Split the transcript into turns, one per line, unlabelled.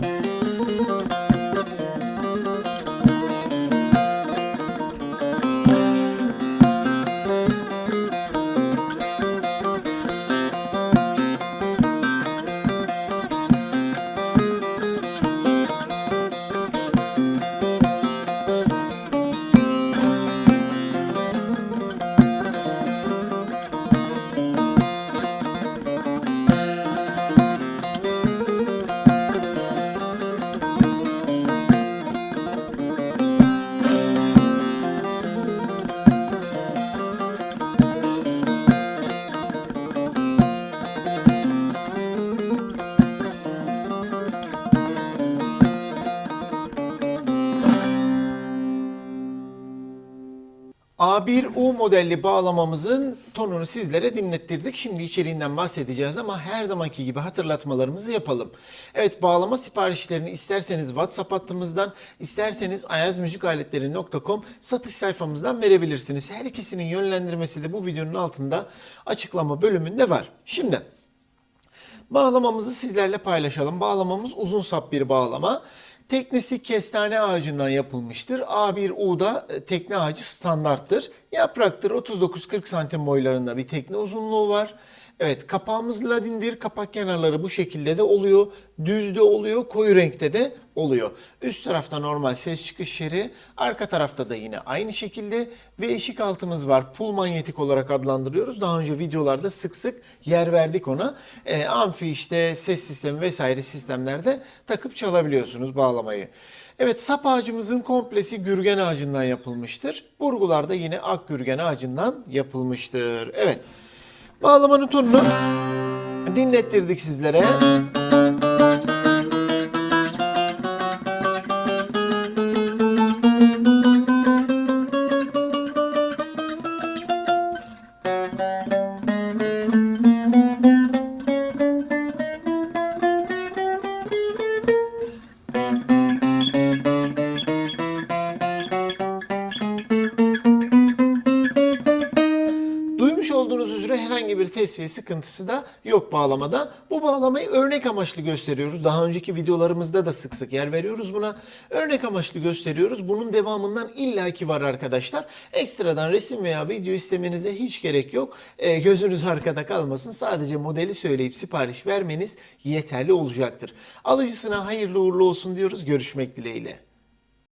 Müzik A1U modelli bağlamamızın tonunu sizlere dinlettirdik. Şimdi içeriğinden bahsedeceğiz ama her zamanki gibi hatırlatmalarımızı yapalım. Evet bağlama siparişlerini isterseniz WhatsApp hattımızdan, isterseniz ayazmüzikaletleri.com satış sayfamızdan verebilirsiniz. Her ikisinin yönlendirmesi de bu videonun altında açıklama bölümünde var. Şimdi Bağlamamızı sizlerle paylaşalım. Bağlamamız uzun sap bir bağlama. Teknesi kestane ağacından yapılmıştır. A1U'da e, tekne ağacı standarttır. Yapraktır 39-40 santim boylarında bir tekne uzunluğu var. Evet kapağımız ladindir. Kapak kenarları bu şekilde de oluyor. Düz de oluyor. Koyu renkte de oluyor. Üst tarafta normal ses çıkış yeri. Arka tarafta da yine aynı şekilde. Ve eşik altımız var. Pul manyetik olarak adlandırıyoruz. Daha önce videolarda sık sık yer verdik ona. E, amfi işte ses sistemi vesaire sistemlerde takıp çalabiliyorsunuz bağlamayı. Evet sap ağacımızın komplesi gürgen ağacından yapılmıştır. Burgular da yine ak gürgen ağacından yapılmıştır. Evet. Bağlamanın tonunu dinlettirdik sizlere. Herhangi bir tesviye sıkıntısı da yok bağlamada. Bu bağlamayı örnek amaçlı gösteriyoruz. Daha önceki videolarımızda da sık sık yer veriyoruz buna. Örnek amaçlı gösteriyoruz. Bunun devamından illaki var arkadaşlar. Ekstradan resim veya video istemenize hiç gerek yok. Ee, gözünüz arkada kalmasın. Sadece modeli söyleyip sipariş vermeniz yeterli olacaktır. Alıcısına hayırlı uğurlu olsun diyoruz. Görüşmek dileğiyle.